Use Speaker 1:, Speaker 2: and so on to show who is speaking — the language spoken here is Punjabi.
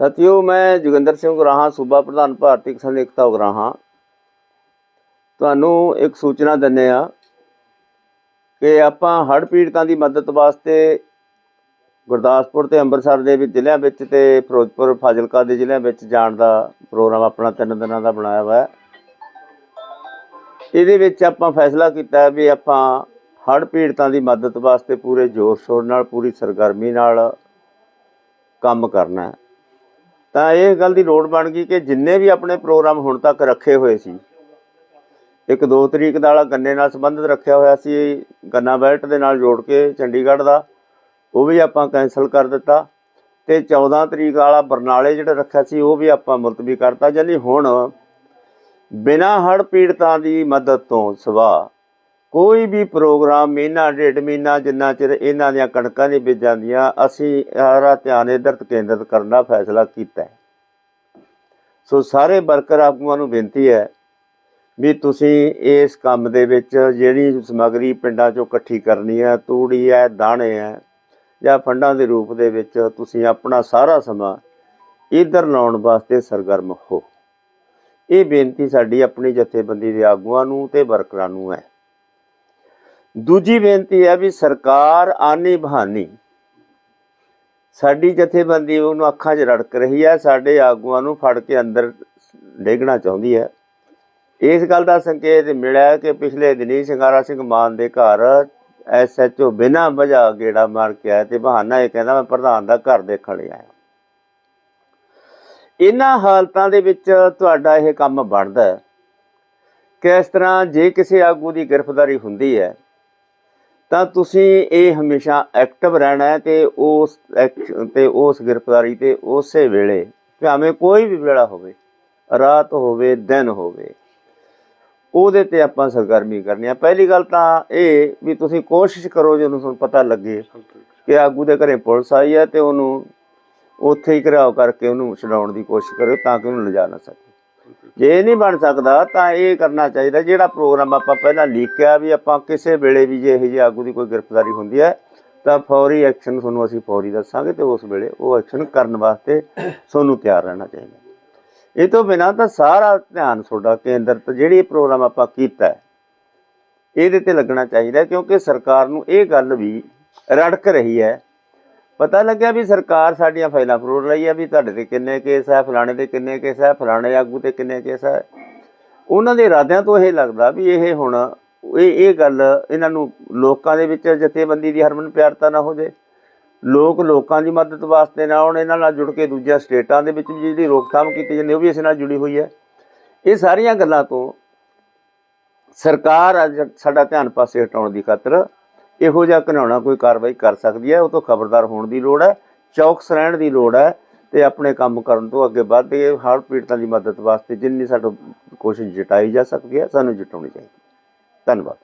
Speaker 1: ਸਾਥੀਓ, ਮੈਂ ਜੋਗਿੰਦਰ ਸਿੰਘ ਉਗਰਾਹਾਂ, ਸੂਬਾ ਪ੍ਰਧਾਨ ਭਾਰਤੀ ਕਿਸਾਨ ਏਕਤਾ ਉਗਰਾਹਾਂ। ਤੁਹਾਨੂੰ ਇੱਕ ਸੂਚਨਾ ਦਿੰਨੇ ਆ ਕਿ ਆਪਾਂ ਹੜ੍ਹ ਪੀੜਤਾਂ ਦੀ ਮਦਦ ਵਾਸਤੇ ਗੁਰਦਾਸਪੁਰ ਤੇ ਅੰਮ੍ਰਿਤਸਰ ਦੇ ਵਿੱਚ ਜ਼ਿਲ੍ਹਿਆਂ ਵਿੱਚ ਤੇ ਫਿਰੋਜ਼ਪੁਰ, ਫਾਜ਼ਿਲਕਾ ਦੇ ਜ਼ਿਲ੍ਹਿਆਂ ਵਿੱਚ ਜਾਣ ਦਾ ਪ੍ਰੋਗਰਾਮ ਆਪਣਾ ਤਿੰਨ ਦਿਨਾਂ ਦਾ ਬਣਾਇਆ ਹੋਇਆ ਹੈ। ਇਹਦੇ ਵਿੱਚ ਆਪਾਂ ਫੈਸਲਾ ਕੀਤਾ ਵੀ ਆਪਾਂ ਹੜ੍ਹ ਪੀੜਤਾਂ ਦੀ ਮਦਦ ਵਾਸਤੇ ਪੂਰੇ ਜ਼ੋਰ ਸ਼ੋਰ ਨਾਲ, ਪੂਰੀ ਸਰਗਰਮੀ ਨਾਲ ਕੰਮ ਕਰਨਾ ਹੈ। ਤਾਂ ਇਹ ਗੱਲ ਦੀ ਲੋੜ ਬਣ ਗਈ ਕਿ ਜਿੰਨੇ ਵੀ ਆਪਣੇ ਪ੍ਰੋਗਰਾਮ ਹੁਣ ਤੱਕ ਰੱਖੇ ਹੋਏ ਸੀ, ਇੱਕ 2 ਤਰੀਕ ਦਾ ਵਾਲਾ ਗੰਨੇ ਨਾਲ ਸੰਬੰਧਿਤ ਰੱਖਿਆ ਹੋਇਆ ਸੀ, ਗੰਨਾ ਬੈਲਟ ਦੇ ਨਾਲ ਜੋੜ ਕੇ ਚੰਡੀਗੜ੍ਹ ਦਾ, ਉਹ ਵੀ ਆਪਾਂ ਕੈਨਸਲ ਕਰ ਦਿੱਤਾ ਤੇ 14 ਤਰੀਕ ਵਾਲਾ ਬਰਨਾਲੇ ਜਿਹੜਾ ਰੱਖਿਆ ਸੀ, ਉਹ ਵੀ ਆਪਾਂ ਮੁਲਤਵੀ ਕਰਤਾ ਜਾਨੀ ਹੁਣ ਬਿਨਾਂ ਹੜ ਪੀੜਤਾਂ ਦੀ ਮਦਦ ਤੋਂ ਸਵਾ ਕੋਈ ਵੀ ਪ੍ਰੋਗਰਾਮ ਮਹੀਨਾ, ਡੇਢ ਮਹੀਨਾ ਜਿੰਨਾ ਚਿਰ ਇਹਨਾਂ ਦੀਆਂ ਕਣਕਾਂ ਨਹੀਂ ਬੀਜ ਜਾਂਦੀਆਂ, ਅਸੀਂ ਸਾਰਾ ਧਿਆਨ ਇਧਰ ਕੇਂਦਰਿਤ ਕਰਨ ਦਾ ਫੈਸਲਾ ਕੀਤਾ ਹੈ। ਸੋ ਸਾਰੇ ਵਰਕਰ ਆਗੂਆਂ ਨੂੰ ਬੇਨਤੀ ਹੈ ਵੀ ਤੁਸੀਂ ਇਸ ਕੰਮ ਦੇ ਵਿੱਚ ਜਿਹੜੀ ਸਮੱਗਰੀ ਪਿੰਡਾਂ ਚੋਂ ਇਕੱਠੀ ਕਰਨੀ ਹੈ, ਤੂੜੀ ਹੈ, ਦਾਣੇ ਹੈ ਜਾਂ ਫੰਡਾਂ ਦੇ ਰੂਪ ਦੇ ਵਿੱਚ ਤੁਸੀਂ ਆਪਣਾ ਸਾਰਾ ਸਮਾਂ ਇਧਰ ਲਾਉਣ ਵਾਸਤੇ ਸਰਗਰਮ ਹੋ। ਇਹ ਬੇਨਤੀ ਸਾਡੀ ਆਪਣੀ ਜਥੇਬੰਦੀ ਦੇ ਆਗੂਆਂ ਨੂੰ ਤੇ ਵਰਕਰਾਂ ਨੂੰ ਹੈ। ਦੂਜੀ ਬੇਨਤੀ ਹੈ ਵੀ ਸਰਕਾਰ ਆਨੀ ਬਹਾਨੀ ਸਾਡੀ ਜਥੇਬੰਦੀ ਉਹਨੂੰ ਅੱਖਾਂ 'ਚ ਰੜਕ ਰਹੀ ਹੈ, ਸਾਡੇ ਆਗੂਆਂ ਨੂੰ ਫੜ ਕੇ ਅੰਦਰ ਡੇਗਣਾ ਚਾਹੁੰਦੀ ਹੈ। ਇਸ ਗੱਲ ਦਾ ਸੰਕੇਤ ਮਿਲਿਆ ਕਿ ਪਿਛਲੇ ਦਿਨੀ ਸ਼ਿੰਗਾਰਾ ਸਿੰਘ ਮਾਨ ਦੇ ਘਰ ਐਸਐਚਓ ਬਿਨਾਂ ਵਜ੍ਹਾ ਗੇੜਾ ਮਾਰ ਕੇ ਆਇਆ ਤੇ ਬਹਾਨਾ ਇਹ ਕਹਿੰਦਾ ਮੈਂ ਪ੍ਰਧਾਨ ਦਾ ਘਰ ਦੇਖਣ ਲਈ ਆਇਆ। ਇਹਨਾਂ ਹਾਲਤਾਂ ਦੇ ਵਿੱਚ ਤੁਹਾਡਾ ਇਹ ਕੰਮ ਬਣਦਾ ਕਿ ਇਸ ਤਰ੍ਹਾਂ ਜੇ ਕਿਸੇ ਆਗੂ ਦੀ ਗ੍ਰਿਫਤਾਰੀ ਹੁੰਦੀ ਹੈ ਤਾਂ ਤੁਸੀਂ ਇਹ ਹਮੇਸ਼ਾ ਐਕਟਿਵ ਰਹਿਣਾ ਹੈ ਤੇ ਉਸ ਐਕਸ਼- ਤੇ ਉਸ ਗ੍ਰਿਫਤਾਰੀ ਤੇ ਉਸੇ ਵੇਲੇ, ਭਾਵੇਂ ਕੋਈ ਵੀ ਵੇਲਾ ਹੋਵੇ, ਰਾਤ ਹੋਵੇ, ਦਿਨ ਹੋਵੇ, ਉਹਦੇ ਤੇ ਆਪਾਂ ਸਰਗਰਮੀ ਕਰਨੀ ਆ ਪਹਿਲੀ ਗੱਲ ਤਾਂ ਇਹ ਵੀ ਤੁਸੀਂ ਕੋਸ਼ਿਸ਼ ਕਰੋ ਜਦੋਂ ਤੁਹਾਨੂੰ ਪਤਾ ਲੱਗੇ ਕਿ ਆਗੂ ਦੇ ਘਰੇ ਪੁਲਿਸ ਆਈ ਹੈ ਤੇ ਉਹਨੂੰ ਉੱਥੇ ਹੀ ਘਰਾਓ ਕਰਕੇ ਉਹਨੂੰ ਛਡਾਉਣ ਦੀ ਕੋਸ਼ਿਸ਼ ਕਰਿਓ ਤਾਂ ਕਿ ਉਹਨੂੰ ਲਿਜਾ ਨਾ ਸਕੇ। ਜੇ ਨਹੀਂ ਬਣ ਸਕਦਾ ਤਾਂ ਇਹ ਕਰਨਾ ਚਾਹੀਦਾ ਜਿਹੜਾ ਪ੍ਰੋਗਰਾਮ ਆਪਾਂ ਪਹਿਲਾਂ ਲਿਖਿਆ ਵੀ ਆਪਾਂ ਕਿਸੇ ਵੇਲੇ ਵੀ ਜੇ ਇਹ ਜਿਹੇ ਆਗੂ ਦੀ ਕੋਈ ਗ੍ਰਿਫਤਾਰੀ ਹੁੰਦੀ ਹੈ ਤਾਂ ਫੌਰੀ ਐਕਸ਼ਨ ਤੁਹਾਨੂੰ ਅਸੀਂ ਫੌਰੀ ਦੱਸਾਂਗੇ ਤੇ ਉਸ ਵੇਲੇ ਉਹ ਐਕਸ਼ਨ ਕਰਨ ਵਾਸਤੇ ਤੁਹਾਨੂੰ ਤਿਆਰ ਰਹਿਣਾ ਚਾਹੀਦਾ। ਇਹ ਤੋਂ ਬਿਨਾ ਤਾਂ ਸਾਰਾ ਧਿਆਨ ਤੁਹਾਡਾ ਕੇਂਦਰਿਤ ਜਿਹੜੀ ਪ੍ਰੋਗਰਾਮ ਆਪਾਂ ਕੀਤਾ ਹੈ, ਇਹਦੇ ਤੇ ਲੱਗਣਾ ਚਾਹੀਦਾ ਕਿਉਂਕਿ ਸਰਕਾਰ ਨੂੰ ਇਹ ਗੱਲ ਵੀ ਰੜਕ ਰਹੀ ਹੈ ਪਤਾ ਲੱਗਿਆ ਵੀ ਸਰਕਾਰ ਸਾਡੀਆਂ ਫਾਈਲਾਂ ਫਰੋੜ ਰਹੀ ਹੈ ਵੀ ਤੁਹਾਡੇ ਤੇ ਕਿੰਨੇ ਕੇਸ ਹੈ ਫਲਾਣੇ ਤੇ ਕਿੰਨੇ ਕੇਸ ਹੈ ਫਲਾਣੇ ਆਗੂ ਤੇ ਕਿੰਨੇ ਕੇਸ ਹੈ ਉਹਨਾਂ ਦੇ ਇਰਾਦਿਆਂ ਤੋਂ ਇਹ ਲੱਗਦਾ ਵੀ ਇਹ ਹੁਣ ਇਹ ਇਹ ਗੱਲ ਇਹਨਾਂ ਨੂੰ ਲੋਕਾਂ ਦੇ ਵਿੱਚ ਜਥੇਬੰਦੀ ਦੀ ਹਰਮਨ ਪਿਆਰਤਾ ਨਾ ਹੋ ਜੇ ਲੋਕ ਲੋਕਾਂ ਦੀ ਮਦਦ ਵਾਸਤੇ ਨਾ ਆਉਣ, ਇਹਨਾਂ ਨਾਲ ਜੁੜ ਕੇ ਦੂਜੀਆਂ ਸਟੇਟਾਂ ਦੇ ਵਿੱਚ ਵੀ ਜਿਹੜੀ ਰੋਕਥਾਮ ਕੀਤੀ ਜਾਂਦੀ, ਉਹ ਵੀ ਇਸ ਨਾਲ ਜੁੜੀ ਹੋਈ ਹੈ ਇਹ ਸਾਰੀਆਂ ਗੱਲਾਂ ਤੋਂ ਸਰਕਾਰ ਅੱਜ ਸਾਡਾ ਧਿਆਨ ਪਾਸੇ ਹਟਾਉਣ ਦੀ ਖਾਤਰ ਇਹੋ ਜਿਹਾ ਘਿਨਾਉਣਾ ਕੋਈ ਕਾਰਵਾਈ ਕਰ ਸਕਦੀ ਹੈ, ਉਹ ਤੋਂ ਖਬਰਦਾਰ ਹੋਣ ਦੀ ਲੋੜ ਹੈ, ਚੌਕਸ ਰਹਿਣ ਦੀ ਲੋੜ ਹੈ ਤੇ ਆਪਣੇ ਕੰਮ ਕਰਨ ਤੋਂ ਅੱਗੇ ਵੱਧ ਕੇ ਹੜ੍ਹ ਪੀੜਤਾਂ ਦੀ ਮਦਦ ਵਾਸਤੇ ਜਿੰਨੀ ਸਾਡੀ ਕੋਸ਼ਿਸ਼ ਜਟਾਈ ਜਾ ਸਕਦੀ ਹੈ, ਸਾਨੂੰ ਜਟਾਉਣੀ ਚਾਹੀਦੀ ਧੰਨਵਾਦ।